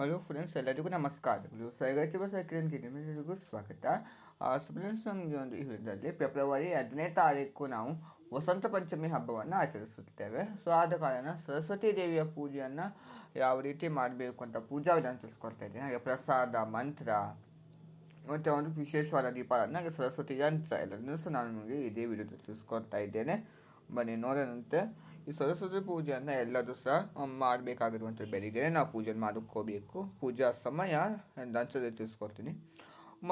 Hello friends ಎಲ್ಲರಿಗೂ ನಮಸ್ಕಾರಗಳು ಸೈಗಚಿವ cyclin ಗಿರಿಮಿಗೂ ಸ್ವಾಗತ. ಫ್ರೆಂಡ್ಸ್ ನಮಗೆ ಒಂದು ಇದರಲ್ಲಿ ಫೆಬ್ರವರಿ ಹದಿನೈದು ತಾರೀಕು ನಾವು ವಸಂತ ಪಂಚಮಿ ಹಬ್ಬವನ್ನು ಆಚರಿಸುತ್ತೇವೆ. ಸೊ ಆದ ಕಾರಣ ಸರಸ್ವತಿ ದೇವಿಯ ಪೂಜೆಯನ್ನು ಯಾವ ರೀತಿ ಮಾಡಬೇಕು ಅಂತ ಪೂಜಾ ವಿಧಾನ ತಿಳಿಸ್ಕೊಡ್ತಾ ಇದ್ದೀನಿ. ಹಾಗೆ ಪ್ರಸಾದ, ಮಂತ್ರ, ಮತ್ತು ಒಂದು ವಿಶೇಷವಾದ ದೀಪಗಳನ್ನು ಹಾಗೆ ಸರಸ್ವತಿ ಯಂತ್ರ ಎಲ್ಲದನ್ನು ಸಹ ನಾನು ನಿಮಗೆ ಇದೇ ವಿಡಿಯೋದಲ್ಲಿ ತಿಳಿಸ್ಕೊಡ್ತಾ ಇದ್ದೇನೆ. ಬನ್ನಿ, ನೋಡೋಣಂತೆ. ಈ ಸರಸ್ವತಿ ಪೂಜೆಯನ್ನು ಎಲ್ಲರೂ ಸಹ ಮಾಡಬೇಕಾಗಿರುವಂಥ ಬೆಳಿಗ್ಗೆ. ನಾವು ಪೂಜೆ ಮಾಡಕ್ಕೋಬೇಕು ಪೂಜಾ ಸಮಯ ಅಂಚದಲ್ಲಿ ತಿಳಿಸ್ಕೊಡ್ತೀನಿ.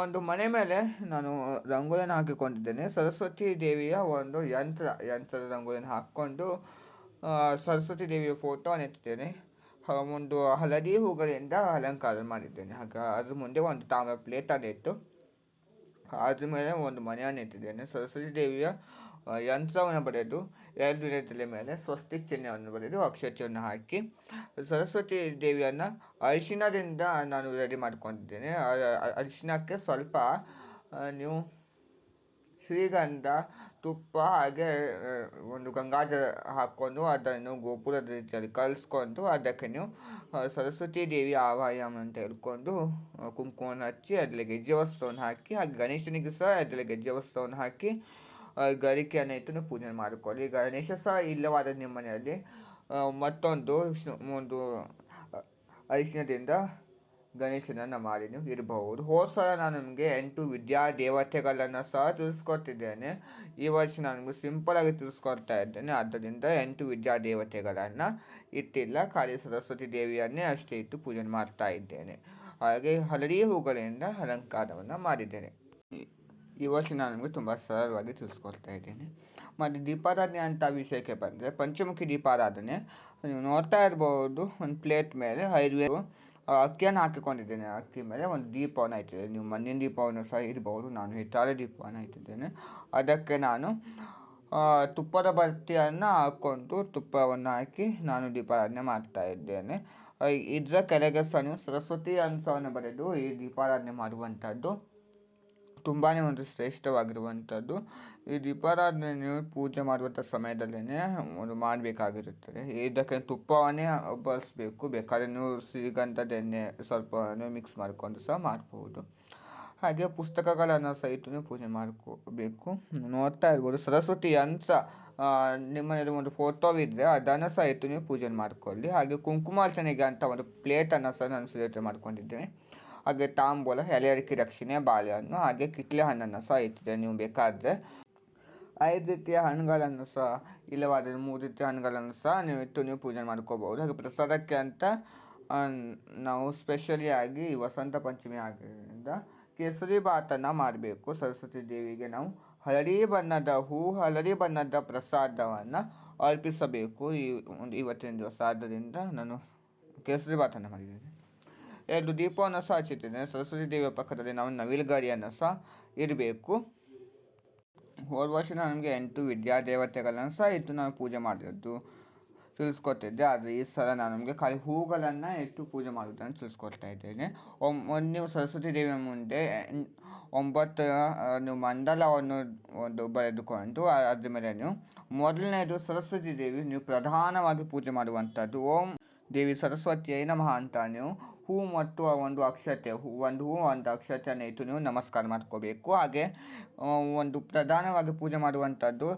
ಒಂದು ಮನೆ ಮೇಲೆ ನಾನು ರಂಗೋಲಿಯನ್ನು ಹಾಕಿಕೊಂಡಿದ್ದೇನೆ. ಸರಸ್ವತಿ ದೇವಿಯ ಒಂದು ಯಂತ್ರ, ಯಂತ್ರದ ರಂಗೋಲಿಯನ್ನು ಹಾಕ್ಕೊಂಡು ಸರಸ್ವತಿ ದೇವಿಯ ಫೋಟೋವನ್ನು ಎತ್ತಿದ್ದೇನೆ ಒಂದು ಹಳದಿ ಹೂಗಳಿಂದ ಅಲಂಕಾರ ಮಾಡಿದ್ದೇನೆ. ಹಾಗೆ, ಅದ್ರ ಮುಂದೆ ಒಂದು ತಾಮ್ರ ಪ್ಲೇಟನ್ನು ಇಟ್ಟು ಅದ್ರ ಮೇಲೆ ಒಂದು ಮನೆಯನ್ನು ಇಟ್ಟಿದ್ದೇನೆ ಸರಸ್ವತಿ ದೇವಿಯ ಯಂತ್ರವನ್ನು ಬರೆದು ಎರಡು ಎಲೆಗಳ ಮೇಲೆ ಸ್ವಸ್ತಿ ಚಿಹ್ನೆಯನ್ನು ಬರೆದು ಅಕ್ಷತೆಯನ್ನು ಹಾಕಿ ಸರಸ್ವತಿ ದೇವಿಯನ್ನು ಅರಿಶಿಣದಿಂದ ನಾನು ರೆಡಿ ಮಾಡ್ಕೊಂಡಿದ್ದೇನೆ. ಅರಿಶಿಣಕ್ಕೆ ಸ್ವಲ್ಪ ನೀವು ಶ್ರೀಗಂಧ, ತುಪ್ಪ ಹಾಗೆ ಒಂದು ಗಂಗಾಜಲ ಹಾಕ್ಕೊಂಡು ಅದನ್ನು ಗೋಪುರದ ರೀತಿಯಲ್ಲಿ ಕಲಿಸ್ಕೊಂಡು ಅದಕ್ಕೆ ನೀವು ಸರಸ್ವತಿ ದೇವಿ ಆವಾಯಂ ಅಂತ ಹೇಳ್ಕೊಂಡು ಕುಂಕುಮವನ್ನು ಹಚ್ಚಿ ಅದರಲ್ಲಿ ಗೆಜ್ಜೆ ವಸ್ತುವನ್ನು ಹಾಕಿ ಹಾಗೆ ಗಣೇಶನಿಗೆ ಸಹ ಅದರಲ್ಲಿ ಗೆಜ್ಜೆ ವಸ್ತುವನ್ನು ಹಾಕಿ ಗರಿಕೆಯನ್ನು ಇಟ್ಟು ಪೂಜೆ ಮಾಡಿಕೊಳ್ಳಿ. ಗಣೇಶ ಸಹ ಇಲ್ಲವಾದ ನಿಮ್ಮ ಮನೆಯಲ್ಲಿ ಮತ್ತೊಂದು ಒಂದು ಅರಿಶಿನದಿಂದ ಗಣೇಶನನ್ನು ಮಾಡಿ ನೀವು ಇರಬಹುದು. ಹೋದ ಸಲ ನಾನು ನಿಮಗೆ ಎಂಟು ವಿದ್ಯಾ ದೇವತೆಗಳನ್ನು ಸಹ ತಿಳಿಸ್ಕೊಟ್ಟಿದ್ದೇನೆ. ಈ ವರ್ಷ ನಾನು ಸಿಂಪಲಾಗಿ ತಿಳಿಸ್ಕೊಡ್ತಾ ಇದ್ದೇನೆ. ಆದ್ದರಿಂದ ಎಂಟು ವಿದ್ಯಾ ದೇವತೆಗಳನ್ನು ಇಟ್ಟಿಲ್ಲ. ಖಾಲಿ ಸರಸ್ವತಿ ದೇವಿಯನ್ನೇ ಅಷ್ಟೇ ಇಟ್ಟು ಪೂಜೆ ಮಾಡ್ತಾ ಇದ್ದೇನೆ. ಹಾಗೆ ಹಳದಿ ಹೂಗಳಿಂದ ಅಲಂಕಾರವನ್ನು ಮಾಡಿದ್ದೇನೆ. ವರ್ಷ ನಾನು ನಿಮಗೆ ತುಂಬ ಸರಳವಾಗಿ ತಿಳಿಸ್ಕೊಡ್ತಾ ಇದ್ದೇನೆ. ಮತ್ತು ದೀಪಾರಾಧನೆ ಅಂತ ವಿಷಯಕ್ಕೆ ಬಂದರೆ ಪಂಚಮುಖಿ ದೀಪಾರಾಧನೆ. ನೀವು ನೋಡ್ತಾ ಇರ್ಬೋದು, ಒಂದು ಪ್ಲೇಟ್ ಮೇಲೆ ಐದು ಅಕ್ಕಿಯನ್ನು ಹಾಕಿಕೊಂಡಿದ್ದೇನೆ. ಅಕ್ಕಿ ಮೇಲೆ ಒಂದು ದೀಪವನ್ನು ಇಟ್ಟಿದ್ದೇನೆ. ನೀವು ಮಣ್ಣಿನ ದೀಪವನ್ನು ಸಹ ಇರ್ಬೋದು ನಾನು ಹಿತ್ತಾಳೆ ದೀಪವನ್ನು ಇಟ್ಟಿದ್ದೇನೆ. ಅದಕ್ಕೆ ನಾನು ತುಪ್ಪದ ಬತ್ತಿಯನ್ನು ಹಾಕ್ಕೊಂಡು ತುಪ್ಪವನ್ನು ಹಾಕಿ ನಾನು ದೀಪಾರಾಧನೆ ಮಾಡ್ತಾ ಇದ್ದೇನೆ. ಇದರ ಕೆಳಗೆ ಸಹ ನೀವು ಸರಸ್ವತಿ ಅಂಶವನ್ನು ಬರೆದು ಈ ದೀಪಾರಾಧನೆ ಮಾಡುವಂಥದ್ದು. ತುಂಬಾ ಒಂದು ಶ್ರೇಷ್ಠವಾಗಿರುವಂಥದ್ದು. ಈ ದೀಪಾರಾಧನೆಯು ಪೂಜೆ ಮಾಡುವಂಥ ಸಮಯದಲ್ಲೇ ಒಂದು ಮಾಡಬೇಕಾಗಿರುತ್ತದೆ. ಇದಕ್ಕೆ ತುಪ್ಪವನ್ನೇ ಬಳಸಬೇಕು. ಬೇಕಾದರೆ ನೀವು ಸಿಗಂಥದ್ದು ಎಣ್ಣೆ ಮಿಕ್ಸ್ ಮಾಡಿಕೊಂಡು ಸಹ ಮಾಡ್ಬೋದು. ಹಾಗೆ ಪುಸ್ತಕಗಳನ್ನು ಸಹಿತ ಪೂಜೆ ಮಾಡ್ಕೋಬೇಕು. ನೋಡ್ತಾ ಇರ್ಬೋದು. ಸರಸ್ವತಿ ಅಂತ ನಿಮ್ಮನೇಲಿ ಒಂದು ಫೋಟೋವಿದ್ದರೆ ಅದನ್ನು ಸಹಿತ ನೀವು ಪೂಜೆ ಮಾಡ್ಕೊಳ್ಳಿ. ಹಾಗೆ ಕುಂಕುಮಾರ್ಚನೆಗೆ ಅಂತ ಒಂದು ಪ್ಲೇಟನ್ನು ಸಹ ನಾನು ಸಿದ್ಧತೆ ಮಾಡ್ಕೊಂಡಿದ್ದೇನೆ. ಹಾಗೆ ತಾಂಬೂಲ, ಎಲೆಯರಿಕೆ ರಕ್ಷಣೆ, ಬಾಳೆಹಣ್ಣು ಹಾಗೆ ಕಿತ್ಲೆ ಹಣ್ಣನ್ನು ಸಹ ಇಟ್ಟಿದೆ ನೀವು ಬೇಕಾದರೆ ಐದು ರೀತಿಯ ಹಣ್ಣುಗಳನ್ನು ಸಹ, ಇಲ್ಲವಾದರೆ ಮೂರು ರೀತಿಯ ಹಣ್ಣುಗಳನ್ನು ಸಹ ನೀವು ಇಟ್ಟು ನೀವು ಪೂಜೆ ಮಾಡ್ಕೋಬೋದು. ಹಾಗೆ ಪ್ರಸಾದಕ್ಕೆ ಅಂತ ನಾವು ಸ್ಪೆಷಲಿ ಆಗಿ ವಸಂತ ಪಂಚಮಿ ಆಗಿದ್ದರಿಂದ ಕೇಸರಿ ಬಾತನ್ನು ಮಾಡಬೇಕು. ಸರಸ್ವತಿ ದೇವಿಗೆ ನಾವು ಹಳದಿ ಬಣ್ಣದ ಹೂ, ಹಳದಿ ಬಣ್ಣದ ಪ್ರಸಾದವನ್ನು ಅರ್ಪಿಸಬೇಕು ಈ ಒಂದು ಇವತ್ತಿನ ದಿವಸ. ಆದ್ದರಿಂದ ನಾನು ಕೇಸರಿ ಬಾತನ್ನು ಮಾಡಿದ್ದೇನೆ. ಎರಡು ದೀಪವನ್ನು ಸಹ ಹಚ್ಚುತ್ತಿದ್ದೇನೆ ಸರಸ್ವತಿ ದೇವಿಯ ಪಕ್ಕದಲ್ಲಿ ನಾವು ನವಿಲುಗರಿಯನ್ನು ಸಹ ಇರಬೇಕು. ಹೋದ ವರ್ಷ ನನಗೆ ಎಂಟು ವಿದ್ಯಾ ದೇವತೆಗಳನ್ನು ಸಹ ಇಟ್ಟು ನಾನು ಪೂಜೆ ಮಾಡಿದ್ದು, ತಿಳಿಸ್ಕೊಟ್ಟಿದ್ದೆ. ಆದರೆ ಈ ಸಲ ನಾನು ನಮಗೆ ಖಾಲಿ ಹೂಗಳನ್ನು ಇಟ್ಟು ಪೂಜೆ ಮಾಡುವುದನ್ನು ತಿಳಿಸ್ಕೊಡ್ತಾ ಇದ್ದೇನೆ. ಒಮ್ ನೀವು ಸರಸ್ವತಿ ದೇವಿಯ ಮುಂದೆ ಒಂಬತ್ತು ನೀವು ಮಂಡಲವನ್ನು ಒಂದು ಬರೆದುಕೊಂಡು ಅದ್ರ ಮೇಲೆ ನೀವು ಮೊದಲನೇದು ಸರಸ್ವತಿ ದೇವಿ, ನೀವು ಪ್ರಧಾನವಾಗಿ ಪೂಜೆ ಮಾಡುವಂಥದ್ದು. ಓಂ ದೇವಿ ಸರಸ್ವತಿಯೇ ನಮಃ ಅಂತ ನೀವು ಹೂ ಮತ್ತು ಆ ಒಂದು ಅಕ್ಷತೆ ಒಂದು ಹೂ, ಒಂದು ಅಕ್ಷತೆಯನ್ನು ಇಟ್ಟು ನೀವು ನಮಸ್ಕಾರ ಮಾಡ್ಕೋಬೇಕು. ಹಾಗೆ ಒಂದು ಪ್ರಧಾನವಾಗಿ ಪೂಜೆ ಮಾಡುವಂಥದ್ದು,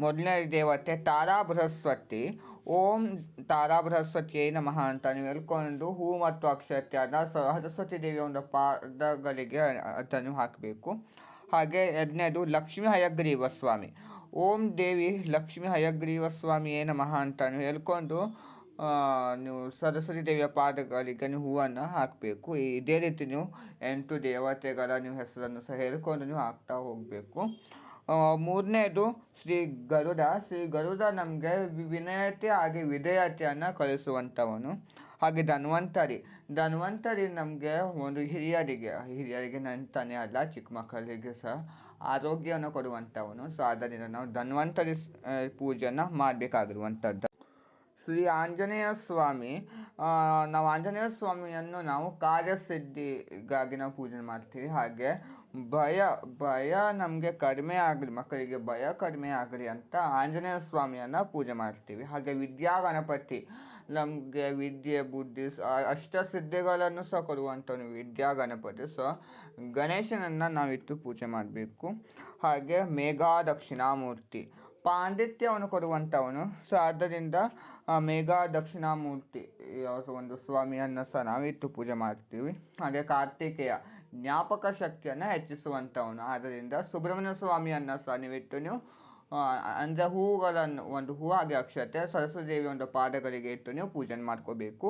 ಮೊದಲನೇ ದೇವತೆ ತಾರಾ ಬೃಹಸ್ಪತಿ. ಓಂ ತಾರಾ ಬೃಹಸ್ಪತಿಯೇ ನಮಃ ಅಂತ ನೀವು ಹೇಳ್ಕೊಂಡು ಹೂ ಮತ್ತು ಅಕ್ಷತೆಯನ್ನು ಸರಸ್ವತಿ ದೇವಿಯ ಒಂದು ಪಾದಗಳಿಗೆ ಅದನ್ನು ಹಾಕಬೇಕು. ಹಾಗೆ ಎರಡನೇದು ಲಕ್ಷ್ಮೀ ಹಯಗ್ರೀವ ಸ್ವಾಮಿ. ಓಂ ದೇವಿ ಲಕ್ಷ್ಮೀ ಹಯಗ್ರೀವ ಸ್ವಾಮಿಯೇ ನಮಃ ಅಂತ ಹೇಳ್ಕೊಂಡು ನೀವು ಸರಸ್ವತಿ ದೇವಿಯ ಪಾದಗಳಿಗೆ ನೀವು ಹೂವನ್ನು ಹಾಕಬೇಕು. ಇದೇ ರೀತಿ ನೀವು ಎಂಟು ದೇವತೆಗಳ ನೀವು ಹೆಸರನ್ನು ಸಹ ಹೇಳ್ಕೊಂಡು ನೀವು ಹಾಕ್ತಾ ಹೋಗಬೇಕು. ಮೂರನೇದು ಶ್ರೀ ಗರುಡ. ಶ್ರೀ ಗರುಡ ನಮಗೆ ವಿನಯತೆ ಹಾಗೆ ವಿಧೇಯತೆಯನ್ನು ಕಲಿಸುವಂಥವನು. ಹಾಗೆ ಧನ್ವಂತರಿ. ಧನ್ವಂತರಿ ನಮಗೆ ಒಂದು ಹಿರಿಯರಿಗೆ ಹಿರಿಯರಿಗೆ ನಂತಾನೆ ಅಲ್ಲ, ಚಿಕ್ಕ ಮಕ್ಕಳಿಗೆ ಸಹ ಆರೋಗ್ಯವನ್ನು ಕೊಡುವಂಥವನು. ಸೊ, ಆದ್ದರಿಂದ ನಾವು ಧನ್ವಂತರಿ ಪೂಜೆಯನ್ನು ಮಾಡಬೇಕಾಗಿರುವಂಥದ್ದು. ಶ್ರೀ ಆಂಜನೇಯ ಸ್ವಾಮಿ ನಾವು ಆಂಜನೇಯ ಸ್ವಾಮಿಯನ್ನು ನಾವು ಕಾರ್ಯಸಿದ್ಧಿಗಾಗಿ ನಾವು ಪೂಜೆ ಮಾಡ್ತೀವಿ. ಹಾಗೆ ಭಯ ಭಯ ನಮಗೆ ಕಡಿಮೆ ಆಗಲಿ, ಮಕ್ಕಳಿಗೆ ಭಯ ಕಡಿಮೆ ಆಗಲಿ ಅಂತ ಆಂಜನೇಯ ಸ್ವಾಮಿಯನ್ನು ಪೂಜೆ ಮಾಡ್ತೀವಿ. ಹಾಗೆ ವಿದ್ಯಾ ಗಣಪತಿ, ನಮಗೆ ವಿದ್ಯೆ, ಬುದ್ಧಿ ಅಷ್ಟ ಸಿದ್ಧಿಗಳನ್ನು ಅಷ್ಟಸಿದ್ಧಿಗಳನ್ನು ಸಹ ಕೊಡುವಂಥವನು ವಿದ್ಯಾ ಗಣಪತಿ. ಸೊ ಗಣೇಶನನ್ನು ನಾವಿಟ್ಟು ಪೂಜೆ ಮಾಡಬೇಕು. ಹಾಗೆ ಮೇಘಾ ದಕ್ಷಿಣಾಮೂರ್ತಿ ಪಾಂಡಿತ್ಯವನ್ನು ಕೊಡುವಂಥವನು. ಸೊ ಆದ್ದರಿಂದ ಮೇಘ ದಕ್ಷಿಣಾಮೂರ್ತಿ ಒಂದು ಸ್ವಾಮಿಯನ್ನು ಸಹ ನಾವಿಟ್ಟು ಪೂಜೆ ಮಾಡ್ತೀವಿ. ಹಾಗೆ ಕಾರ್ತಿಕೇಯ, ಜ್ಞಾಪಕ ಶಕ್ತಿಯನ್ನು ಹೆಚ್ಚಿಸುವಂಥವನು. ಆದ್ದರಿಂದ, ಸುಬ್ರಹ್ಮಣ್ಯ ಸ್ವಾಮಿಯನ್ನು ಸಹ ನೀವಿಟ್ಟು ನೀವು ಅಂದರೆ ಹೂವುಗಳನ್ನು ಒಂದು ಹೂ ಹಾಗೆ ಅಕ್ಷತೆ, ಸರಸ್ವತಿ ದೇವಿ ಒಂದು ಪಾದಗಳಿಗೆ ಇಟ್ಟು ನೀವು ಪೂಜೆ ಮಾಡ್ಕೋಬೇಕು.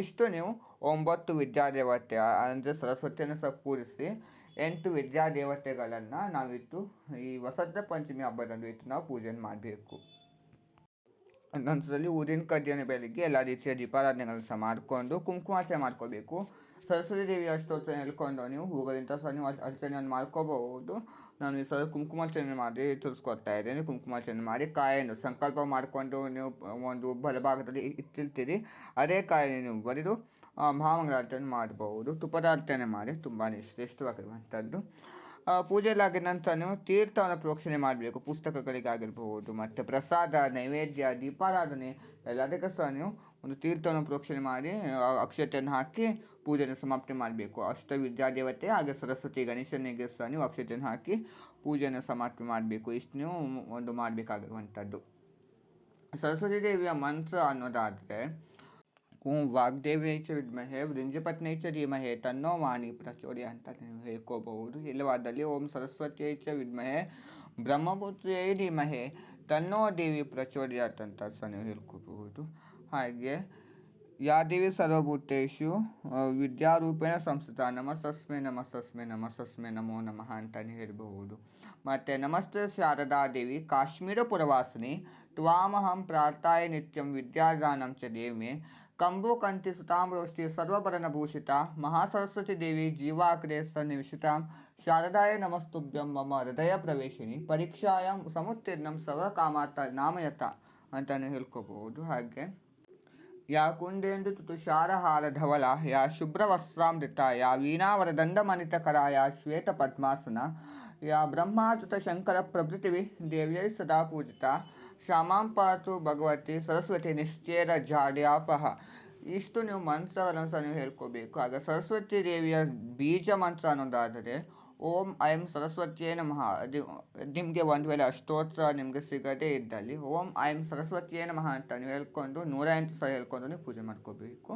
ಇಷ್ಟು ನೀವು ಒಂಬತ್ತು ವಿದ್ಯಾದೇವತೆ ಅಂದರೆ ಸರಸ್ವತಿಯನ್ನು ಸಹ ಪೂಜಿಸಿ ಎಂಟು ವಿದ್ಯಾದೇವತೆಗಳನ್ನು ನಾವಿಟ್ಟು ಈ ವಸಂತ ಪಂಚಮಿ ಹಬ್ಬದಂದು ಇಟ್ಟು ನಾವು ಪೂಜೆ ಮಾಡಬೇಕು. ನಂತರದಲ್ಲಿ ಊರಿನ ಕಡ್ಡಿಯನ್ನು ಬೆಳಗ್ಗೆ ಎಲ್ಲ ರೀತಿಯ ದೀಪಾರಾಧನೆಗಳನ್ನು ಸಹ ಮಾಡಿಕೊಂಡು ಕುಂಕುಮಾರ್ಚನೆ ಮಾಡ್ಕೋಬೇಕು. ಸರಸ್ವತಿ ದೇವಿ ಅಷ್ಟೊತ್ತು ಹೇಳ್ಕೊಂಡು ನೀವು ಹೂಗಳಿಂದ ಸಹ ನೀವು ಅರ್ಚನೆಯನ್ನು ಮಾಡ್ಕೋಬಹುದು. ನಾನು ಈ ಸಲ ಕುಂಕುಮಾರ್ಚನೆ ಮಾಡಿ ತಿಳಿಸ್ಕೊಡ್ತಾ ಇದ್ದೇನೆ. ಕುಂಕುಮಾರ್ಚನೆ ಮಾಡಿ ಕಾಯನ್ನು ಸಂಕಲ್ಪ ಮಾಡಿಕೊಂಡು ನೀವು ಒಂದು ಬಲಭಾಗದಲ್ಲಿ ಇಟ್ಟಿರ್ತೀರಿ. ಅದೇ ಕಾಯನ್ನು ನೀವು ಬರೆದು ಮಹಾಮಂಗಳಾರತಿಯನ್ನು ಮಾಡಬಹುದು. ತುಪ್ಪದಾರ್ಚನೆ ಮಾಡಿ ತುಂಬಾ ಶ್ರೇಷ್ಠವಾಗಿರುವಂಥದ್ದು ಆ, ಪೂಜೆಲಾಗಿದ ನಂತರ ನೀವು ತೀರ್ಥವನ್ನು ಪ್ರೋಕ್ಷಣೆ ಮಾಡಬೇಕು. ಪುಸ್ತಕಗಳಿಗಾಗಿರಬಹುದು ಮತ್ತು ಪ್ರಸಾದ ನೈವೇದ್ಯ ದೀಪಾರಾಧನೆ ಎಲ್ಲದಕ್ಕೆ ಸಹ ನೀವು ಒಂದು ತೀರ್ಥವನ್ನು ಪ್ರೋಕ್ಷಣೆ ಮಾಡಿ ಅಕ್ಷತೆಯನ್ನು ಹಾಕಿ ಪೂಜೆಯನ್ನು ಸಮಾಪ್ತಿ ಮಾಡಬೇಕು. ಅಷ್ಟ ವಿದ್ಯಾದೇವತೆ ಹಾಗೆ ಸರಸ್ವತಿ ಗಣೇಶನಿಗೆ ಸಹ ನೀವು ಅಕ್ಷತೆಯನ್ನು ಹಾಕಿ ಪೂಜೆಯನ್ನು ಸಮಾಪ್ತಿ ಮಾಡಬೇಕು. ಇಷ್ಟು ನೀವು ಒಂದು ಮಾಡಬೇಕಾಗಿರುವಂಥದ್ದು. ಸರಸ್ವತಿ ದೇವಿಯ ಮಂತ್ರ ಅನ್ನೋದಾದರೆ ಚ ವಿದ್ಮಹೆ ವೃಂಜಪತ್ನಿ ಚ ಧೀಮಹೆ ತನ್ನೋ ವಾಣಿ ಪ್ರಚೋದಯ ಅಂತ ನೀವು ಹೇಳ್ಕೋಬಹುದು. ಇಲ್ಲವಾದಲ್ಲಿ ಓಂ ಸರಸ್ವತಿಯೈ ಚ ವಿದ್ಮಹೆ ಬ್ರಹ್ಮಪುತ್ರಿಯೈ ಧೀಮಹೆ ತನ್ನೋ ದೇವಿ ಪ್ರಚೋದಯಾತ್ ಅಂತ ಸಹ ನೀವು ಹೇಳ್ಕೋಬಹುದು. ಹಾಗೆ, ಯಾ ದೇವಿ ಸರ್ವಭೂತೇಶು ವಿದ್ಯಾರೂಪೇಣ ಸಂಸ್ಥಿತ ನಮಸ್ತಸ್ಮೆ ನಮಸ್ತಸ್ಮೆ ನಮಸ್ತಸ್ಮೆ ನಮೋ ನಮಃ ಅಂತಲೇ ಹೇಳಬಹುದು. ಮತ್ತು, ನಮಸ್ತೆ ಶಾರದಾ ದೇವಿ, ಕಾಶ್ಮೀರ ಪುರವಾಸಿನಿ, ತ್ವಾಮಹಂ ಪ್ರಾರ್ಥಾಯ ನಿತ್ಯಂ ವಿದ್ಯಾದಾನಂ ಚ ದೇವಿ ಕಂಬು ಕಂಠಿ ಸುತಾಮ್ರೋಷ್ಟಿ ಸರ್ವಭರಣಭೂಷಿತ ಮಹಾಸರಸ್ವತಿ ದೇವಿ ಜೀವಾಗ್ರೆ ಸನ್ನಿವಿಷಿತಾಂ ಶಾರದಾಯ ನಮಸ್ತುಭ್ಯಂ ಮಮ ಹೃದಯ ಪ್ರವೇಶಿನಿ ಪರೀಕ್ಷಾಯಂ ಸಮುತ್ತೀರ್ಣಂ ಸರ್ವಕಾಮಾರ್ಥ ನಾಮಯತ ಅಂತಲೇ ಹೇಳ್ಕೋಬಹುದು ಹಾಗೆ. ಯಾ ಕುಂಡೇಂದು ಶಾರಹಾರ ಧವಲ, ಯಾ ಶುಭ್ರವಸ್ತ್ರಾಮೃತ, ಯಾ ವೀಣಾವರದಂಡಮಣಿತಕರ ಯಾ ಶ್ವೇತ ಪದ್ಮಾಸನ, ಯಾ ಬ್ರಹ್ಮಾಚುತ ಶಂಕರ ಪ್ರಭೃತಿವಿ ದೇವ್ಯೈ ಸದಾ ಪೂಜಿತ. ಶ್ಯಾಮಾಂ ಪಾತು ಭಗವತಿ ಸರಸ್ವತಿ ನಿಶ್ಚೇರ ಜಾಡ್ಯಾಪಹ ಇಷ್ಟು ನೀವು ಮಂತ್ರಗಳನ್ನು ಸಹ ನೀವು ಹೇಳ್ಕೋಬೇಕು. ಆಗ ಸರಸ್ವತಿ ದೇವಿಯ ಬೀಜ ಮಂತ್ರ ಅನ್ನೋದಾದರೆ, ಓಂ ಐಂ ಸರಸ್ವತಿಯೇ ನಮಃ. ನಿಮಗೆ ಒಂದು ವೇಳೆ ಅಷ್ಟೋತ್ತರ ನಿಮಗೆ ಸಿಗದೇ ಇದ್ದಲ್ಲಿ, ಓಂ ಐಂ ಸರಸ್ವತಿಯೇ ನಮಃ ಅಂತ ನೀವು ಹೇಳ್ಕೊಂಡು, ನೂರ ಎಂಟು ಸಹ ಹೇಳ್ಕೊಂಡು ನೀವು ಪೂಜೆ ಮಾಡ್ಕೋಬೇಕು.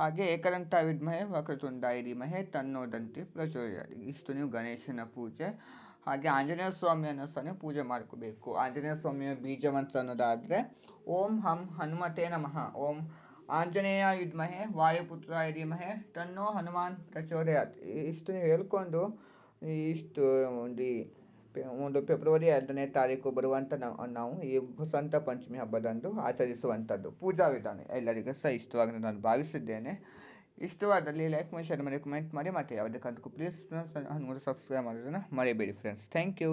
ಹಾಗೆ ಏಕದಂತ ವಿದ್ಮಹೆ ವಕ್ರತುಂಡಾಯ ಇರಿಮಹೆ ತನ್ನೋದಂತೆ ಪ್ರಚೋದಯ ಇಷ್ಟು ನೀವು ಗಣೇಶನ ಪೂಜೆ ಹಾಗೆ ಆಂಜನೇಯ ಸ್ವಾಮಿಯನ್ನು ಸಹ ಪೂಜೆ ಮಾಡ್ಕೋಬೇಕು. ಆಂಜನೇಯ ಸ್ವಾಮಿಯ ಬೀಜವಂತ ಅನ್ನೋದಾದರೆ ಓಂ ಹಂ ಹನುಮತೆ ನಮಃ. ಓಂ ಆಂಜನೇಯ ಯುದ್ಮಹೆ ವಾಯುಪುತ್ರ ಧೀಮಹೆ ತನ್ನೋ ಹನುಮಾನ್ ಪ್ರಚೋದಯಾತ್ ಇಷ್ಟು ನೀವು ಹೇಳ್ಕೊಂಡು ಇಷ್ಟು ಒಂದು ಒಂದು ಫೆಬ್ರವರಿ ಎರಡನೇ ತಾರೀಕು ಬರುವಂಥ ನಾವು ನಾವು ಈ ವಸಂತ ಪಂಚಮಿ ಹಬ್ಬದಂದು ಆಚರಿಸುವಂಥದ್ದು ಪೂಜಾ ವಿಧಾನ ಎಲ್ಲರಿಗೂ ಸಹ ಇಷ್ಟವಾಗಿ ನಾನು ಭಾವಿಸಿದ್ದೇನೆ. ಇಷ್ಟವಾದಲ್ಲಿ ಲೈಕ್ ಮಾಡಿ ಶೇರ್ ಮಾಡಿ, ಕಮೆಂಟ್ ಮಾಡಿ, ಮತ್ತು ಯಾವುದಕ್ಕಂತಕ್ಕೂ ಪ್ಲೀಸ್ ನಾನು ಸಬ್ಸ್ಕ್ರೈಬ್ ಮಾಡೋದನ್ನು ಮರಿಬೇಡಿ ಫ್ರೆಂಡ್ಸ್ ಥ್ಯಾಂಕ್ ಯು